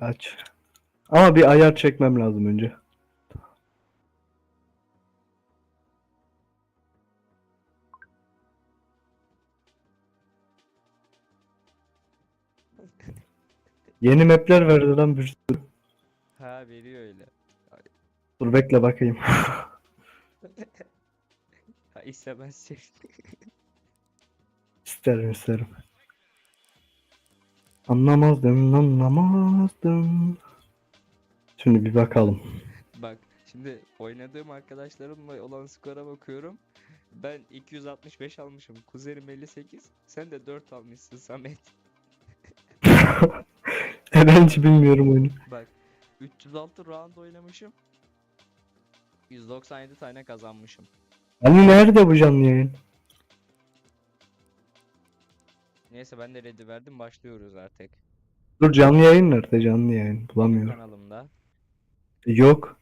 Aç. Ama bir ayar çekmem lazım önce. Yeni mapler verdi lan bir sürü. Ha veriyor öyle. Dur bekle bakayım. Ha istemezsin. İsterim isterim. Anlamazdım anlamazdım. Şimdi bir bakalım. Bak şimdi oynadığım arkadaşlarımla olan skora bakıyorum. Ben 265 almışım. Kuzenim 58. Sen de 4 almışsın Samet. E ben hiç bilmiyorum oyunu. Bak 306 round oynamışım. 197 tane kazanmışım. Hani nerede bu canlı yayın? Neyse ben de ready verdim başlıyoruz artık. Dur canlı yayın nerede canlı yayın? Bulamıyorum. Kanalımda Yok.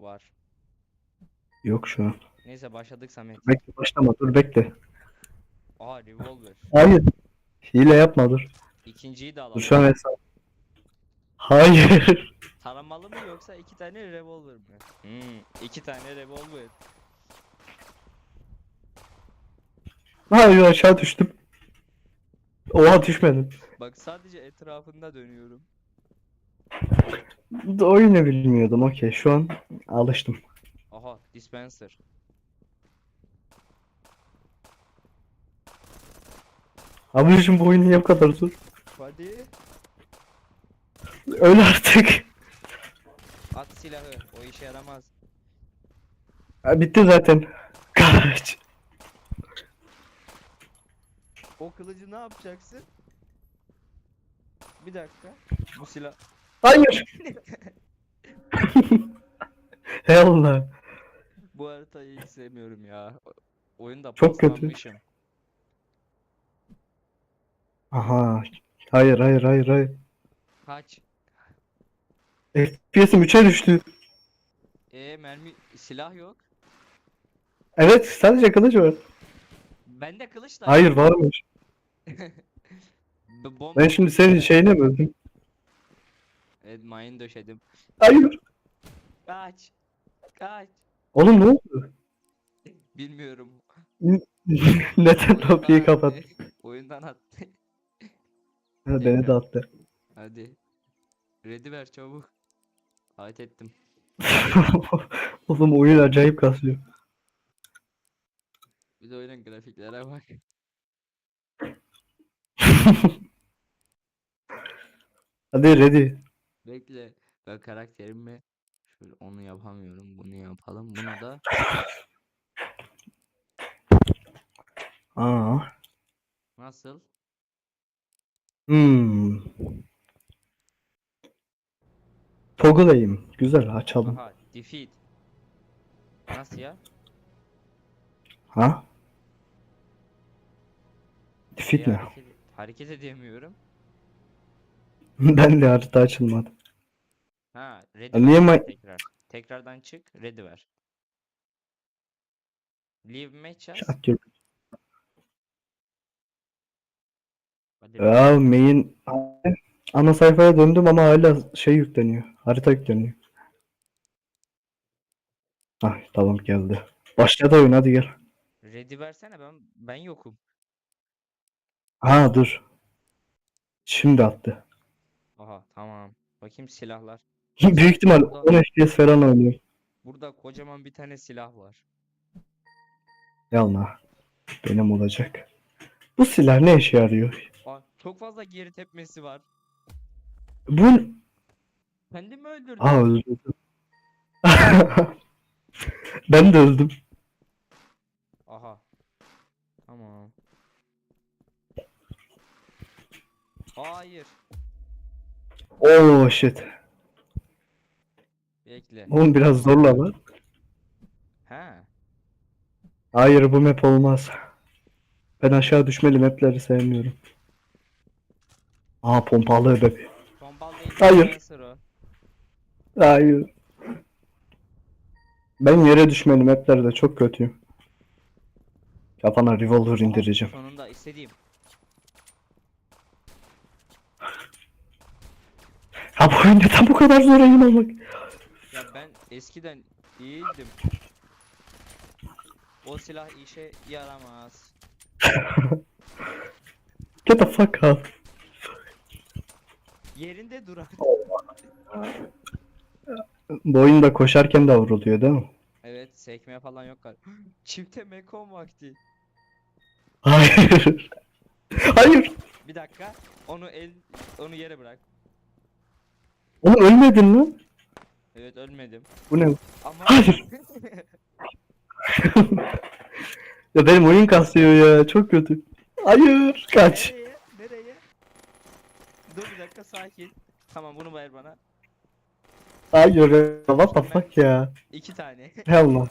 var. Yok şu an. Neyse başladık Samet. Bekle başlama dur bekle. Aa revolver. Hayır. Hile yapma dur. İkinciyi de Dur alalım. şu an hesap. Hayır. Taramalı mı yoksa iki tane revolver mi? Hmm, iki tane revolver. Hayır aşağı düştüm. Oha düşmedim. Bak sadece etrafında dönüyorum. Oyunu bilmiyordum okey şu an alıştım. Aha dispenser. Ablacım bu oyun niye bu kadar zor? Hadi. Öl artık. At silahı. O işe yaramaz. Ha, bitti zaten. Kaç. O kılıcı ne yapacaksın? Bir dakika. Bu silah. Hayır. Hey Allah. Bu haritayı hiç sevmiyorum ya. Oyunda Çok kötü. paslanmışım. Aha. Hayır hayır hayır hayır. Kaç. FPS'im 3'e düştü. E mermi silah yok. Evet sadece kılıç var. Bende kılıç da. Hayır varmış. Bomba. Ben şimdi senin şeyine mi öldüm? Evet mayın döşedim. Hayır. Kaç. Kaç. Oğlum ne oldu? Bilmiyorum. Neden kapıyı Oyundan kapat? attı. Oyundan attı. Ha, beni de attı. Hadi. Ready ver çabuk. Ait ettim. Oğlum oyun acayip kasıyor. Bir de oyunun grafiklere bak. Hadi ready. Bekle. Ben karakterimi şöyle onu yapamıyorum. Bunu yapalım. Bunu da Aa. nasıl? Hmm. Toggle aim. Güzel açalım. Aha defeat. Nasıl ya? Ha? Bir Defeat ne? hareket, hareket edemiyorum. Ben de harita açılmadı. Ha, ready niye ver tekrar. Tekrardan çık, ready ver. Leave match yaz. Şak gibi. Hadi Ya main ana sayfaya döndüm ama hala şey yükleniyor. Harita yükleniyor. Ah tamam geldi. Başladı oyun hadi gel. ready versene ben ben yokum. Ha dur. Şimdi attı. Aha tamam. Bakayım silahlar. Büyük ihtimal Burada- 10 FPS falan oynuyor. Burada kocaman bir tane silah var. Yalma. Benim olacak. Bu silah ne işe yarıyor? Aa, çok fazla geri tepmesi var. Bu Kendimi öldürdüm. Aa öldürdüm. ben de öldüm. Aha. Tamam. Hayır. Oh shit. Bekle. Oğlum biraz zorla lan. Ha. Hayır bu map olmaz. Ben aşağı düşmeli mapleri sevmiyorum. Aa pompalı değil. Hayır. O. Hayır. Ben yere düşmeli maplerde çok kötüyüm. Kafana revolver indireceğim. Sonunda istediğim. Oyun neden bu kadar zor eğim almak? Ya ben eskiden iyiydim. O silah işe yaramaz. Get the fuck out. Yerinde dur artık. Bu oyunda koşarken de vuruluyor değil mi? Evet sekme falan yok galiba. Çifte mekon vakti. Hayır. Hayır. Bir dakika. Onu el onu yere bırak. Oğlum ölmedin lan. Evet ölmedim. Bu ne? Ama Hayır. Ya benim oyun kasıyor ya. Çok kötü. Hayır. Kaç. Nereye? Nereye? Dur bir dakika sakin. Tamam bunu ver bana. Hayır. What the fuck ya. İki tane. No.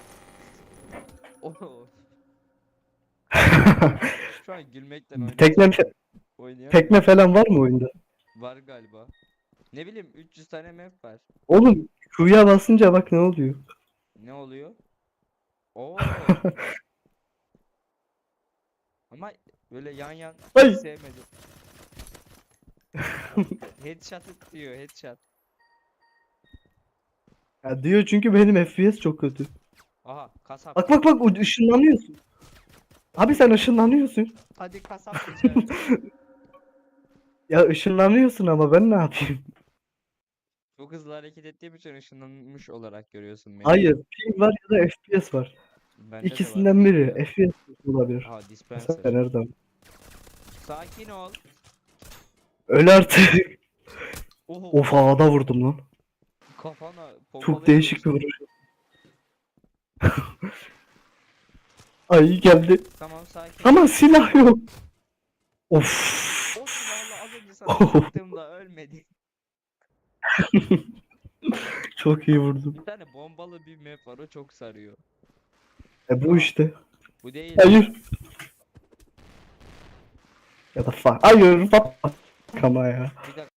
Oo. Şu an gülmekten oynuyorum. Tekne, Oynayan tekne falan var mı oyunda? var galiba. Ne bileyim 300 tane map var. Oğlum Q'ya basınca bak ne oluyor. Ne oluyor? Oo. Ama böyle yan yan Ay. sevmedim. headshot diyor headshot. Ya diyor çünkü benim FPS çok kötü. Aha kasap. Bak bak bak o- ışınlanıyorsun. Abi sen ışınlanıyorsun. Hadi kasap. Ya ışınlanıyorsun ama ben ne yapayım? Çok hızlı hareket ettiğim için ışınlanmış olarak görüyorsun beni. Hayır, ping var ya da FPS var. Bende de var. İkisinden biri. FPS olabilir. Aha Sen dispenser. nereden? Sakin ol. Öl artık. Oho. Of havada vurdum lan. Kafana Çok değişik bir vuruş. Ay geldi. Tamam sakin. Ama silah yok. Of. O silahla az önce sana sıktığımda ölmedi. Çok iyi vurdum. Bir tane bombalı bir map var o çok sarıyor. E bu işte. Bu değil. Hayır. Ya da fuck. Hayır. Fuck. Ama ya. Bir dakika